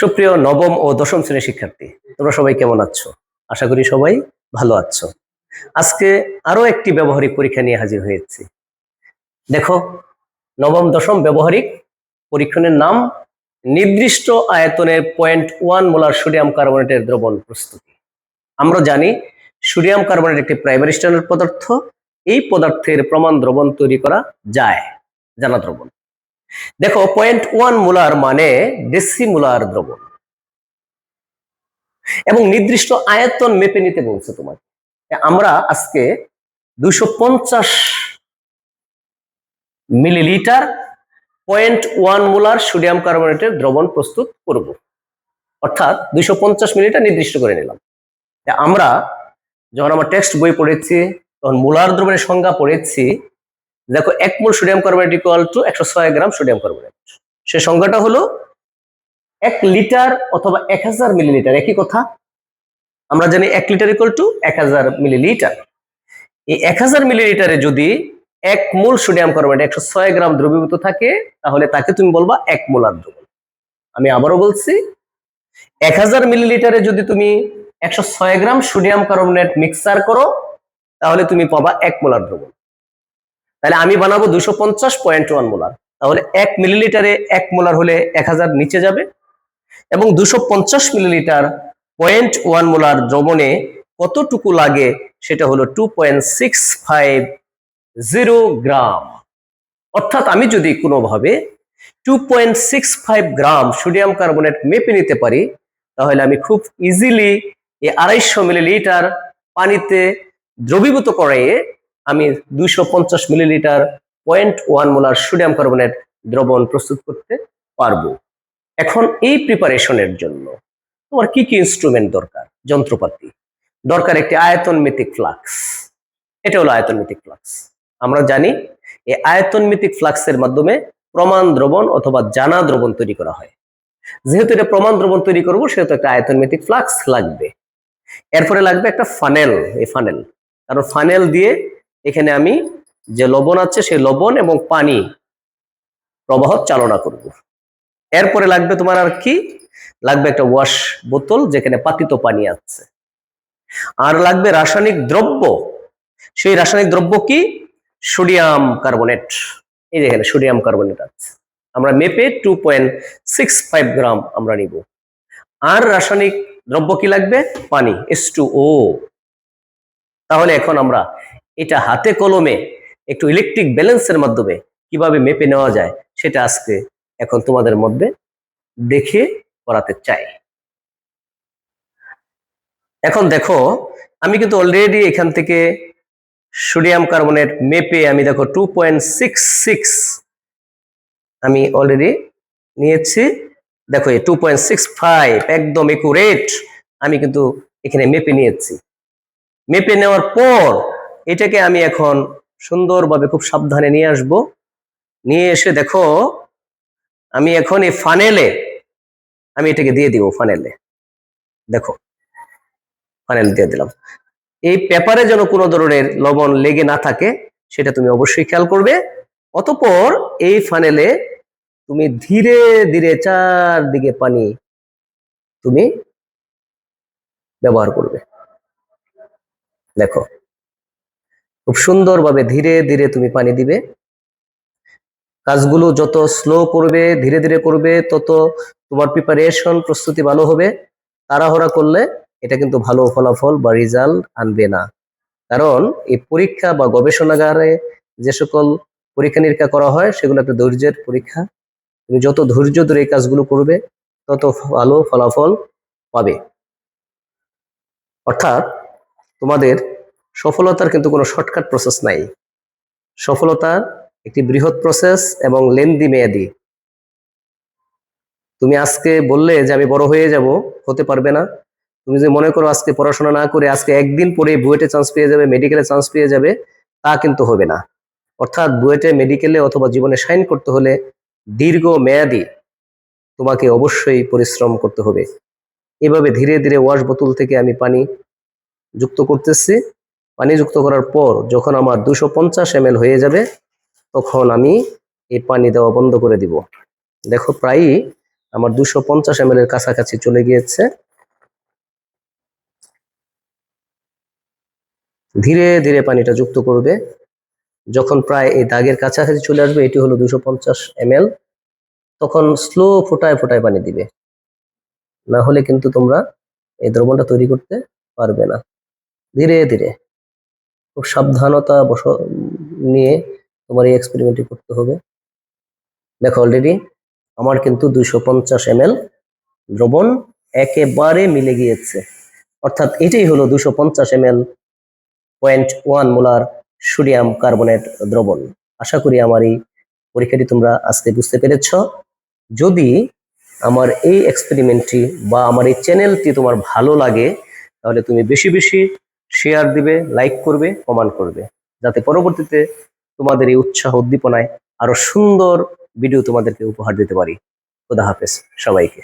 সুপ্রিয় নবম ও দশম শ্রেণির শিক্ষার্থী, তোমরা সবাই কেমন আছো? আশা করি সবাই ভালো আছো। আজকে আরও একটি ব্যবহারিক পরীক্ষা নিয়ে হাজির হয়েছি। দেখো, নবম, দশম ব্যবহারিক পরীক্ষণের নাম নির্দিষ্ট আয়তনের পয়েন্ট ওয়ান মোলার সোডিয়াম কার্বনেটের দ্রবণ প্রস্তুতি। আমরা জানি সোডিয়াম কার্বনেট একটি প্রাইমারি স্ট্যান্ডার্ড পদার্থ, এই পদার্থের প্রমাণ দ্রবণ তৈরি করা যায়, জানা দ্রবণ। দেখো পয়েন্ট ওয়ান মোলার মানে ডেসিমোলার দ্রবণ। এবং নির্দিষ্ট আয়তন মেপে নিতে বলছে তোমাকে। আমরা আজকে পঞ্চাশ millilitre point one molar sodium কার্বনেটের দ্রবণ প্রস্তুত করব। অর্থাৎ দুইশো পঞ্চাশ মিলিলিটার নির্দিষ্ট করে নিলাম। আমরা যখন আমার টেক্সট বই পড়েছি, তখন মোলার দ্রবণের সংজ্ঞা পড়েছি দেখো এক mole sodium carbonate equal to একশো ছয় গ্রাম সোডিয়াম কার্বনেট। সে সংখ্যাটা হলো এক লিটার অথবা এক হাজার মিলিলিটার একই কথা। আমরা জানি এক লিটার ইকুয়াল টু এক হাজার মিলিলিটার এই এক হাজার মিলিলিটারে যদি এক মোল সোডিয়াম কার্বনেট একশো ছয় গ্রাম দ্রবীভূত থাকে, তাহলে তাকে তুমি বলবা এক মোলার দ্রবণ আমি আবারও বলছি, এক হাজার মিলিলিটারে যদি তুমি একশো ছয় গ্রাম সোডিয়াম কার্বনেট মিক্সার করো, তাহলে তুমি পাবা এক মোলার দ্রবণ তাহলে আমি বানাবো দুশো পঞ্চাশ পয়েন্ট ওয়ান মোলার তাহলে এক মিলিলিটারে এক মোলার হলে এক হাজার নিচে যাবে। এবং দুশো পঞ্চাশ মিলিলিটার পয়েন্ট ওয়ান মোলার দ্রবণে কতটুকু লাগে সেটা হলো two point six five zero gram অর্থাৎ আমি যদি কোনোভাবে two point six five gram sodium carbonate মেপে নিতে পারি, তাহলে আমি খুব ইজিলি এই আড়াইশো মিলিলিটার পানিতে দ্রবীভূত করে আমি দুইশো পঞ্চাশ millilitre point one molar sodium carbonate দ্রবণ প্রস্তুত করতে পারব। এখন এই প্রিপারেশনের জন্য তোমার কি কি ইনস্ট্রুমেন্ট দরকার? যন্ত্রপাতি। দরকার একটি আয়তন মিতিক ফ্লাক্স। এটা হলো আয়তন মিতিক ফ্লাক্স। আমরা জানি এই আয়তন মিতিক ফ্লাক্সের মাধ্যমে প্রমাণ দ্রবণ অথবা জানা দ্রবণ তৈরি করা হয়। যেহেতু এটা প্রমাণ দ্রবণ তৈরি করব, সেহেতু একটা আয়তন মিতিক ফ্লাক্স লাগবে। এরপরে লাগবে একটা ফানেল এই ফানেল কারণ ফানেল দিয়ে এখানে আমি যে লবণ আছে সেই লবণ এবং পানি প্রবাহ চালনা করব। এরপরে লাগবে তোমার আর কি? লাগবে একটা ওয়াশ বোতল যেখানে পাতিত পানি আছে। আর লাগবে রাসায়নিক দ্রব্য। সেই রাসায়নিক দ্রব্য কি? Sodium carbonate. এই যেখানে সোডিয়াম কার্বনেট আছে। আমরা মেপে two point six five gram আমরা নিব। আর রাসায়নিক দ্রব্য কি লাগবে? পানি এস টু ও তাহলে এখন আমরা এটা হাতে কলমে একটু ইলেকট্রিক ব্যালেন্সের মাধ্যমে কীভাবে মেপে নেওয়া যায় সেটা আজকে এখন তোমাদের মধ্যে দেখে করাতে চাই। এখন দেখো, আমি কিন্তু অলরেডি এখান থেকে সোডিয়াম কার্বনেট মেপে আমি দেখো টু পয়েন্ট সিক্স সিক্স আমি অলরেডি নিয়েছি। দেখো টু পয়েন্ট সিক্স ফাইভ একদম একুরেট আমি কিন্তু এখানে মেপে নিয়েছি। মেপে নেওয়ার পর এটাকে আমি এখন সুন্দরভাবে খুব সাবধানে নিয়ে আসব। নিয়ে এসে দেখো, আমি এখন এই ফানেলে আমি এটাকে দিয়ে দিব ফানেলে দেখো ফানেল দিয়ে দিলাম। এই পেপারে যেন কোনো ধরনের লবণ লেগে না থাকে, সেটা তুমি অবশ্যই খেয়াল করবে। অতপর এই ফানেলে তুমি ধীরে ধীরে চারদিকে পানি তুমি ব্যবহার করবে। দেখো খুব সুন্দরভাবে ধীরে ধীরে তুমি পানি দিবে। কাজগুলো যত স্লো করবে, ধীরে ধীরে করবে, তত তোমার প্রিপারেশন প্রস্তুতি ভালো হবে। তাড়াহড়া করলে এটা কিন্তু ভালো ফলাফল বা রেজাল্ট আনবে না। কারণ এই পরীক্ষা বা গবেষণাগারে যে সকল পরীক্ষা নিরীক্ষা করা হয়, সেগুলো একটা ধৈর্যের পরীক্ষা। তুমি যত ধৈর্য ধরে এই কাজগুলো করবে, তত ভালো ফলাফল পাবে। অর্থাৎ তোমাদের সফলতার কিন্তু কোনো শর্টকাট প্রসেস নাই। সফলতার একটি বৃহৎ প্রসেস এবং লেন্দি মেয়াদি। তুমি আজকে বললে যে আমি বড় হয়ে যাব, হতে পারবে না। তুমি যদি মনে করো আজকে পড়াশোনা না করে আজকে একদিন পরে বুয়েটে চান্স পেয়ে যাবে মেডিকেলে চান্স পেয়ে যাবে, তা কিন্তু হবে না। অর্থাৎ বুয়েটে মেডিকেলে অথবা জীবনে সাইন করতে হলে দীর্ঘ মেয়াদি তোমাকে অবশ্যই পরিশ্রম করতে হবে। এভাবে ধীরে ধীরে ওয়াশ বোতল থেকে আমি পানি যুক্ত করতেছি। পানি যুক্ত করার পর যখন আমার দুশো পঞ্চাশ এম হয়ে যাবে, তখন আমি এই পানি দেওয়া বন্ধ করে দিব। দেখো প্রায়ই আমার দুশো পঞ্চাশ এম এর কাছাকাছি চলে গিয়েছে। ধীরে ধীরে পানিটা যুক্ত করবে। যখন প্রায় এই দাগের কাছাকাছি চলে আসবে, এটি হলো দুশো পঞ্চাশ এম তখন স্লো ফোটায় ফোটায় পানি দিবে। না হলে কিন্তু তোমরা এই দ্রবণটা তৈরি করতে পারবে না। ধীরে ধীরে। খুব সাবধানতা বস নিয়ে তোমার এই এক্সপেরিমেন্টটি করতে হবে। দেখো অলরেডি আমার কিন্তু দুইশো পঞ্চাশ এম দ্রবণ একেবারে মিলে গিয়েছে। অর্থাৎ এটাই হলো দুশো পঞ্চাশ M point one molar sodium carbonate দ্রবণ। আশা করি আমার এই পরীক্ষাটি তোমরা আজকে বুঝতে পেরেছ। যদি আমার এই এক্সপেরিমেন্টটি বা আমার এই চ্যানেলটি তোমার ভালো লাগে, তাহলে তুমি বেশি বেশি শেয়ার দিবে লাইক করবে, কমেন্ট করবে। যাতে পরবর্তীতে তোমাদের এই উৎসাহ উদ্দীপনায় আরও সুন্দর ভিডিও তোমাদেরকে উপহার দিতে পারি। খোদা হাফেজ সবাইকে।